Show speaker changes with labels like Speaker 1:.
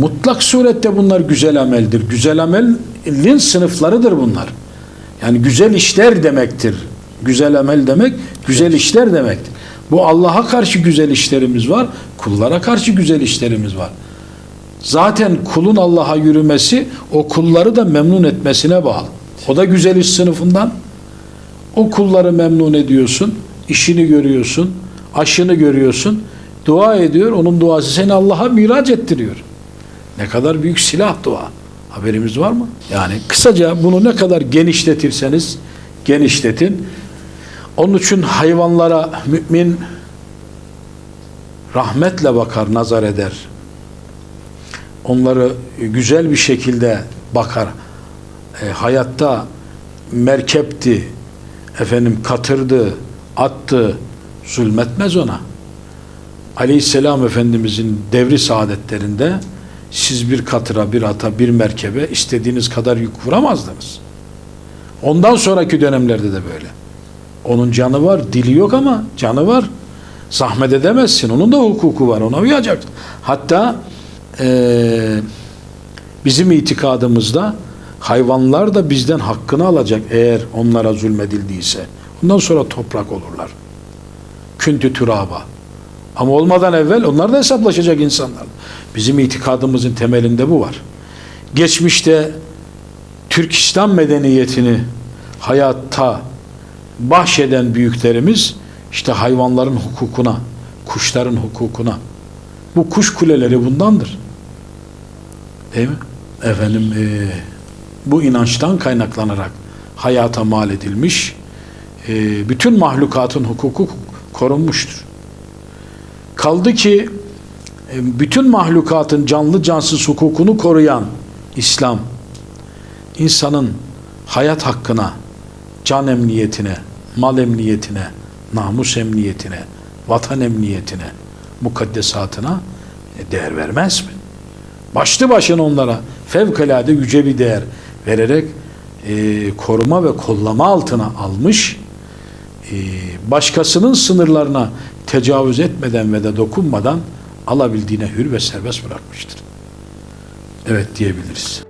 Speaker 1: Mutlak surette bunlar güzel ameldir. Güzel amelin sınıflarıdır bunlar. Yani güzel işler demektir. Güzel amel demek, güzel işler demektir. Bu Allah'a karşı güzel işlerimiz var, kullara karşı güzel işlerimiz var. Zaten kulun Allah'a yürümesi o kulları da memnun etmesine bağlı. O da güzel iş sınıfından. O kulları memnun ediyorsun, işini görüyorsun, aşını görüyorsun, dua ediyor, onun duası seni Allah'a miraç ettiriyor. Ne kadar büyük silah dua. Haberimiz var mı? Yani kısaca bunu ne kadar genişletirseniz genişletin. Onun için hayvanlara mümin rahmetle bakar, nazar eder. Onları güzel bir şekilde bakar. E, hayatta merkepti, efendim katırdı, attı, zulmetmez ona. Aleyhisselam Efendimizin devri saadetlerinde siz bir katıra, bir ata, bir merkebe istediğiniz kadar yük vuramazdınız. Ondan sonraki dönemlerde de böyle. Onun canı var, dili yok ama canı var. Zahmet edemezsin. Onun da hukuku var. Ona uyacaksın. Hatta eee, bizim itikadımızda hayvanlar da bizden hakkını alacak eğer onlara zulmedildiyse. Ondan sonra toprak olurlar. Küntü türaba. Ama olmadan evvel onlar da hesaplaşacak insanlar. Bizim itikadımızın temelinde bu var. Geçmişte Türk İslam medeniyetini hayatta bahşeden büyüklerimiz işte hayvanların hukukuna, kuşların hukukuna. Bu kuş kuleleri bundandır. Değil mi? Efendim eee, bu inançtan kaynaklanarak hayata mal edilmiş eee, bütün mahlukatın hukuku korunmuştur. Kaldı ki e, bütün mahlukatın canlı cansız hukukunu koruyan İslam insanın hayat hakkına, can emniyetine, mal emniyetine, namus emniyetine, vatan emniyetine, mukaddesatına e, değer vermez mi? Başlı başına onlara fevkalade yüce bir değer vererek e, koruma ve kollama altına almış, e, başkasının sınırlarına tecavüz etmeden ve de dokunmadan alabildiğine hür ve serbest bırakmıştır. Evet diyebiliriz.